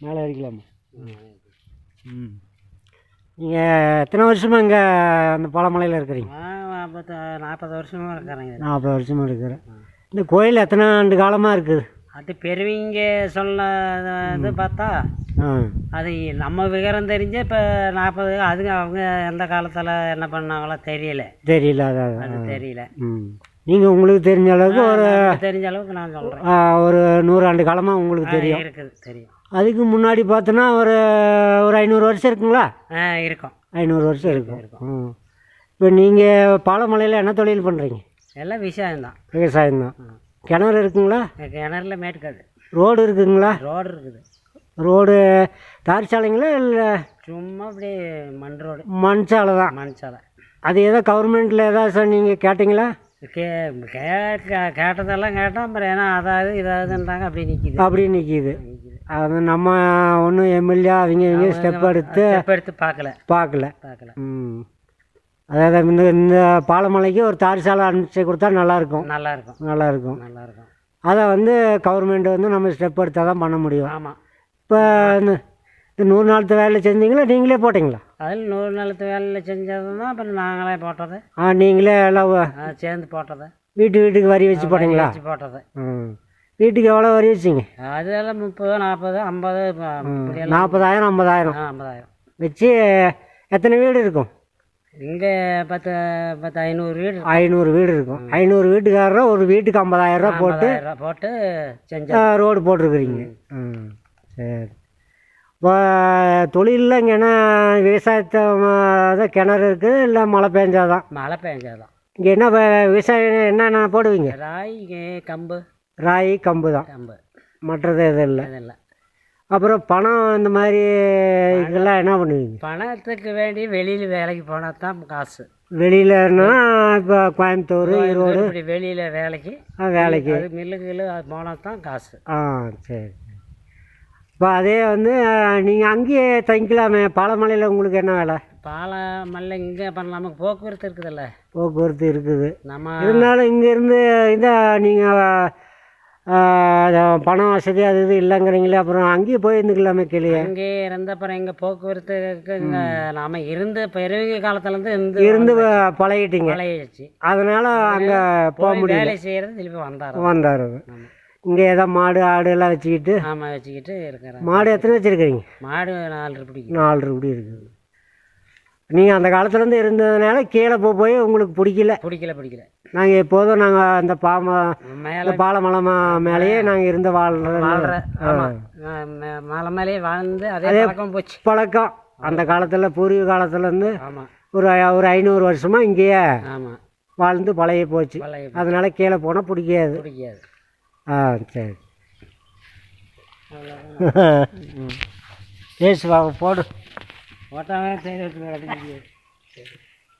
மேலே ஏறிக்கலாமா ம். நீங்கள் எத்தனை வருஷமாக இங்கே அந்த பாலமலையில் இருக்கிறீங்க? நாற்பது நாற்பது வருஷமாக இருக்கிறேங்க. நாற்பது வருஷமாக இருக்கிறேன். இந்த கோயில் எத்தனை ஆண்டு காலமாக இருக்குது? அது பெரியவங்க சொல்ல இது பார்த்தா அது நம்ம விவரம் தெரிஞ்சு இப்போ நாற்பது அதுங்க அவங்க எந்த காலத்தில் என்ன பண்ணாங்களோ தெரியல. தெரியல அது தெரியல. நீங்கள் உங்களுக்கு தெரிஞ்ச அளவுக்கு ஒரு தெரிஞ்ச அளவுக்கு நான் சொல்கிறேன் ஒரு நூறாண்டு காலமாக உங்களுக்கு தெரியும். இருக்குது தெரியும். அதுக்கு முன்னாடி பார்த்தோன்னா ஒரு ஒரு ஐநூறு வருஷம் இருக்குங்களா? ஆ இருக்கும். ஐநூறு வருஷம் இருக்கும். ம். இப்போ நீங்கள் பாலமலையில் என்ன தொழில் பண்ணுறீங்க எல்லாம் விஷயம்தான் விவசாயம் தான் கிணறு இருக்குங்களா? கிணறுல மேட்டுக்காது ரோடு இருக்குங்களா? ரோடு இருக்குது. ரோடு தார் சாலைங்களா இல்லை சும்மா அப்படியே மண் ரோடு. மண் சாலை தான். மண் சாலை. அது ஏதோ கவர்மெண்ட்டில் ஏதாவது நீங்கள் கேட்டிங்களா? கே கேட்க கேட்டதெல்லாம் கேட்டோம். அப்புறம் ஏன்னா அதாவது இதாவதுன்றாங்க அப்படி நிற்கிது அப்படி நிற்கிது அது நம்ம ஒன்றும் எம்எல்ஏ அவங்க இவங்க ஸ்டெப் எடுத்து ஸ்டெப் எடுத்து பார்க்கல. பார்க்கல. பார்க்கல. ம். அதாவது இந்த இந்த பாலமலைக்கு ஒரு தார் சாலை அனுப்பிச்சு கொடுத்தா நல்லாயிருக்கும். நல்லா இருக்கும் நல்லாயிருக்கும். நல்லா இருக்கும் அதை வந்து கவர்மெண்ட் வந்து நம்ம ஸ்டெப் எடுத்தால் தான் பண்ண முடியும். ஆமாம் இப்போ இந்த இந்த நூறு நாளத்து வேலை செஞ்சீங்களா நீங்களே போட்டிங்களா? அதில் நூறு நிலத்து வேலையில் செஞ்சது தான் அப்புறம் நாங்களே போட்டது. ஆ நீங்களே எல்லாம் சேர்ந்து போட்டது. வீட்டு வீட்டுக்கு வரி வச்சு போட்டிங்களா? வச்சு போட்டது. ம். வீட்டுக்கு எவ்வளோ வரி வச்சிங்க? அதெல்லாம் முப்பது நாற்பது ஐம்பது நாற்பதாயிரம் ஐம்பதாயிரம். ஐம்பதாயிரம். வச்சு எத்தனை வீடு இருக்கும்? இங்கே பத்து பத்து ஐநூறு வீடு. ஐநூறு வீடு இருக்கும். ஐநூறு வீட்டுக்காரரும் ஒரு வீட்டுக்கு ஐம்பதாயிரம் ரூபா போட்டு போட்டு செஞ்சோம் ரோடு போட்டிருக்கிறீங்க. ம். சரி. இப்போ தொழிலில் இங்கே என்ன விவசாயத்தை தான் கிணறு இருக்குது இல்லை மழை பெஞ்சாதான் மழை பெஞ்சாதான் இங்கே என்ன விவசாயம் என்னென்ன போடுவீங்க? ராய் கம்பு. ராகி கம்பு தான். கம்பு. மற்றது எதுவும் இல்லை. அதெல்லாம் அப்புறம் பணம் இந்த மாதிரி இதெல்லாம் என்ன பண்ணுவீங்க? பணத்துக்கு வேண்டி வெளியில் வேலைக்கு போனால் தான் காசு. வெளியிலன்னா இப்போ கோயம்புத்தூர் ஈரோடு. இப்படி வெளியில் வேலைக்கு. ஆ, வேலைக்கு. அது மில்லுக்கு அது போனால் தான் காசு. ஆ சரி. இப்போ அதே வந்து நீங்கள் அங்கேயே தங்கிக்கலாமே. பாலமலையில் உங்களுக்கு என்ன வேலை? பாலை மல்ல இங்கே இப்போ நமக்கு போக்குவரத்து இருக்குதுல்ல. போக்குவரத்து இருக்குது. நம்ம இருந்தாலும் இங்கேருந்து இதை நீங்கள் பணம் வசதி அது இது இல்லைங்கிறீங்களே அப்புறம் அங்கேயே போய் இருந்துக்கலாமே கிளியே. அங்கே இருந்த அப்புறம் இங்கே போக்குவரத்துக்கு இங்கே நாம் இருந்த பெரியவங்க காலத்துலேருந்து இருந்து இருந்து பழகிட்டீங்க. பழையாச்சு அதனால் அங்கே போக போய் முடியல. வேலை செய்கிறது திருப்பி வந்தார். வந்தார். இங்கே ஏதோ மாடு ஆடு எல்லாம் வச்சுக்கிட்டு ஆமாம் வச்சுக்கிட்டு இருக்கிறேன் மாடு எத்தனை வச்சுருக்கிறீங்க? மாடு நாலு பிடிக்கும் நாலு ரூபடி இருக்குது நீங்கள் அந்த காலத்துலேருந்து இருந்ததுனால கீழே போய் உங்களுக்கு பிடிக்கல. பிடிக்கல பிடிக்கல. நாங்கள் எப்போதும் நாங்கள் அந்த பாம மேலே இந்த பாலமலம் மேலேயே நாங்கள் இருந்து வாழ்ற மலை மேலேயே வாழ்ந்து அதே பழக்கம் போச்சு. பழக்கம். அந்த காலத்தில் பூர்வீக காலத்துலேருந்து ஒரு ஒரு ஐநூறு வருஷமாக இங்கேயே வாழ்ந்து பழகி போச்சு. பழைய அதனால கீழே போனால் பிடிக்காது. பிடிக்காது. ஆ சரி. பேசு வா போடு. ஓட்டாமல் சரி